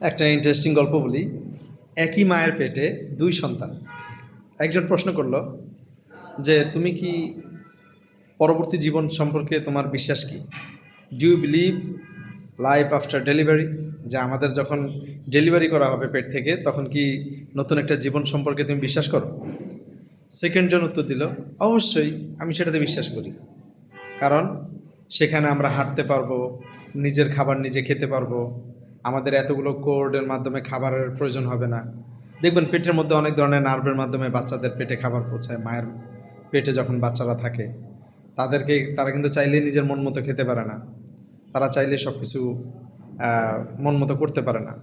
একটা ইন্টারেস্টিং গল্প বলি। একই মায়ের পেটে দুই সন্তান। একজন প্রশ্ন করল যে, তুমি কি পরবর্তী জীবন সম্পর্কে তোমার বিশ্বাস কি? Do you believe life after delivery যে, আমাদের যখন ডেলিভারি করা হবে পেট থেকে, তখন কি নতুন একটা জীবন সম্পর্কে তুমি বিশ্বাস করো? সেকেন্ড জন উত্তর দিল, অবশ্যই, আমি সেটাতে বিশ্বাস করি। কারণ, সেখানে আমরা হাঁটতে পারব, নিজের খাবার নিজে খেতে পারব আমাদের এতগুলো কোর্ডের মাধ্যমে খাবারের প্রয়োজন হবে না। দেখবেন পেটের মধ্যে অনেক ধরনের নার্ভের মাধ্যমে বাচ্চাদের পেটে খাবার পৌঁছায়, মায়ের পেটে যখন বাচ্চারা থাকে। তাদেরকে, তারা কিন্তু চাইলেই নিজের মন মতো খেতে পারে না। তারা চাইলে সব কিছু মন মতো করতে পারে না।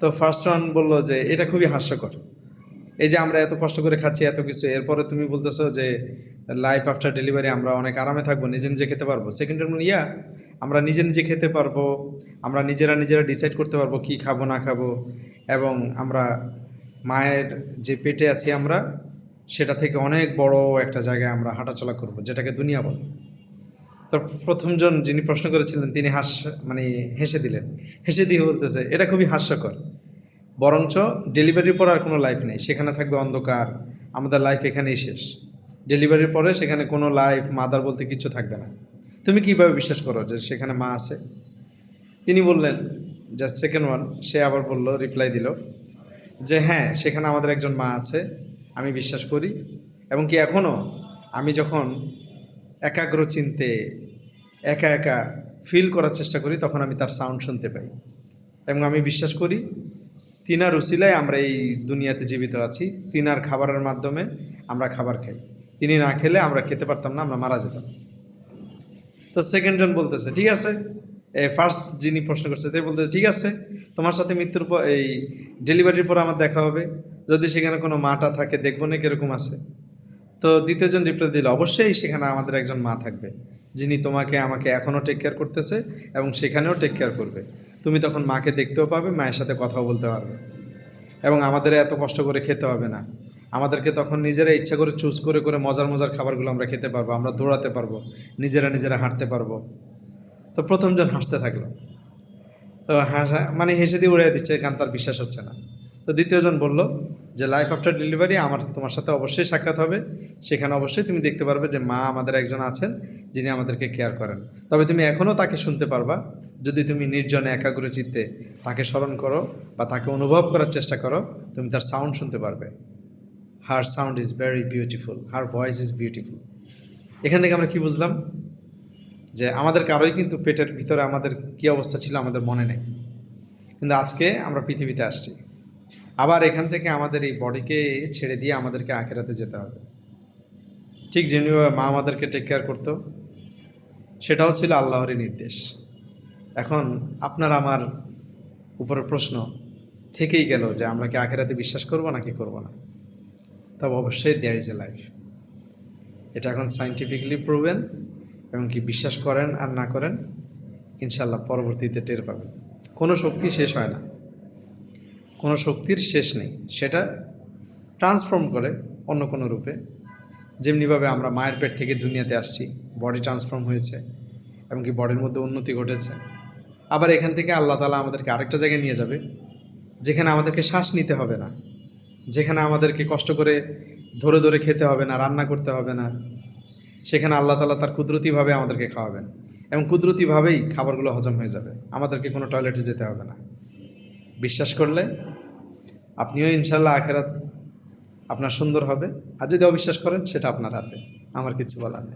তো ফার্স্ট ওয়ান বলল যে, এটা খুবই হাস্যকর। এই যে আমরা এত কষ্ট করে খাচ্ছি এত কিছু, এরপরে তুমি বলতেছো যে লাইফ আফটার ডেলিভারি আমরা অনেক আরামে থাকব, নিজে নিজে খেতে পারব। সেকেন্ড ইয়া আমরা নিজে নিজে খেতে পারব, আমরা নিজেরা নিজেরা ডিসাইড করতে পারব কি খাব, না খাব, এবং আমরা মায়ের যে পেটে আছি আমরা, সেটা থেকে অনেক বড় একটা জায়গায় আমরা হাঁটাচলা করব, যেটাকে দুনিয়া বলে। তো প্রথমজন যিনি প্রশ্ন করেছিলেন, তিনি হাস মানে হেসে দিলেন। হেসে দিয়ে বলতেছে, এটা খুবই হাস্যকর। বরঞ্চ ডেলিভারির পর আর কোনো লাইফ নেই। সেখানে থাকবে অন্ধকার। আমাদের লাইফ এখানেই শেষ। ডেলিভারির পরে সেখানে কোনো লাইফ মাদার বলতে কিছু থাকবে না। তুমি কীভাবে বিশ্বাস করো যে সেখানে মা আছে? তিনি বললেন জাস্ট সেকেন্ড ওয়ান সে আবার বলল রিপ্লাই দিল যে হ্যাঁ সেখানে আমাদের একজন মা আছে, আমি বিশ্বাস করি। এবং কি এখনও আমি যখন একাগ্র চিনতে, একা একা ফিল করার চেষ্টা করি, তখন আমি তার সাউন্ড শুনতে পাই। এবং আমি বিশ্বাস করি, তিনার উসিলায় আমরা এই দুনিয়াতে জীবিত আছি। তিনার খাবারের মাধ্যমে আমরা খাবার খাই। তিনি না খেলে আমরা খেতে পারতাম না, আমরা মারা যেতাম। তো সেকেন্ড জন বলতেছে, ঠিক আছে? ফার্স্ট যিনি প্রশ্ন করছে, তাই বলতেছে, ঠিক আছে, তোমার সাথে মৃত্যুর পর, এই ডেলিভারির পর আমার দেখা হবে। যদি সেখানে কোনো মাটা থাকে, দেখব না কীরকম আছে। তো দ্বিতীয়জন রিপ্লাই দিল, অবশ্যই সেখানে আমাদের একজন মা থাকবে, যিনি তোমাকে, আমাকে এখনও টেক কেয়ার করতেছে এবং সেখানেও টেক কেয়ার করবে। তুমি তখন মাকে দেখতেও পাবে, মায়ের সাথে কথাও বলতে পারবে এবং আমাদের এত কষ্ট করে খেতে হবে না। আমাদেরকে তখন নিজেরা ইচ্ছা করে চুজ করে করে মজার মজার খাবারগুলো আমরা খেতে পারব, আমরা দৌড়াতে পারব, নিজেরা নিজেরা হাঁটতে পারব। তো প্রথমজন হাসতে থাকল। তো হাসা মানে হেসে দিয়ে উড়ে দিচ্ছে, কারণ তার বিশ্বাস হচ্ছে না। তো দ্বিতীয়জন বলল যে লাইফ আফটার ডেলিভারি আমার, তোমার সাথে অবশ্যই সাক্ষাৎ হবে। সেখানে অবশ্যই তুমি দেখতে পারবে যে, মা আমাদের একজন আছেন, যিনি আমাদেরকে কেয়ার করেন। তবে তুমি এখনও তাকে শুনতে পারবা। যদি তুমি নির্জনে একাগ্র চিত্তে তাকে স্মরণ করো বা তাকে অনুভব করার চেষ্টা করো, তুমি তার সাউন্ড শুনতে পারবে। Her sound is very beautiful her voice is beautiful এখান থেকে আমরা কি বুঝলাম? যে আমাদের কারোই কিন্তু পেটের ভিতরে আমাদের কী অবস্থা ছিল আমাদের মনে নেই। কিন্তু আজকে আমরা পৃথিবীতে আসছি। আবার এখান থেকে আমাদের এই বডিকে ছেড়ে দিয়ে আমাদেরকে আখেরাতে যেতে হবে। ঠিক যেমনিভাবে মা আমাদেরকে টেক কেয়ার করতো, সেটাও ছিল আল্লাহরই নির্দেশ। এখন আপনার আমার উপরে প্রশ্ন, থেকেই গেল যে আমরা কি আখেরাতে বিশ্বাস করব নাকি করব না? তবে অবশ্যই দেয়ার ইজ এ লাইফ এটা এখন সাইন্টিফিকলি প্রুভেন এবং কি বিশ্বাস করেন আর না করেন ইনশাল্লাহ পরবর্তীতে টের পাবেন। কোনো শক্তি শেষ হয় না। কোনো শক্তির শেষ নেই। সেটা ট্রান্সফর্ম করে অন্য কোনো রূপে। যেমনিভাবে আমরা মায়ের পেট থেকে দুনিয়াতে আসছি বডি ট্রান্সফর্ম হয়েছে এবং কি বডির মধ্যে উন্নতি ঘটেছে। আবার এখান থেকে আল্লাহ তালা আমাদেরকে আরেকটা জায়গায় নিয়ে যাবে, যেখানে আমাদেরকে শ্বাস নিতে হবে না। যেখানে আমাদেরকে কষ্ট করে ধরে ধরে খেতে হবে না, রান্না করতে হবে না, সেখানে আল্লাহ তালা তার কুদরতিভাবে আমাদেরকে খাওয়াবেন এবং কুদরতিভাবেই খাবারগুলো হজম হয়ে যাবে। আমাদেরকে কোনো টয়লেটে যেতে হবে না। বিশ্বাস করলে আপনিও ইনশাল্লাহ আখেরাত আপনার সুন্দর হবে। আর যদি অবিশ্বাস করেন, সেটা আপনার হাতে। আমার কিছু বলার নেই।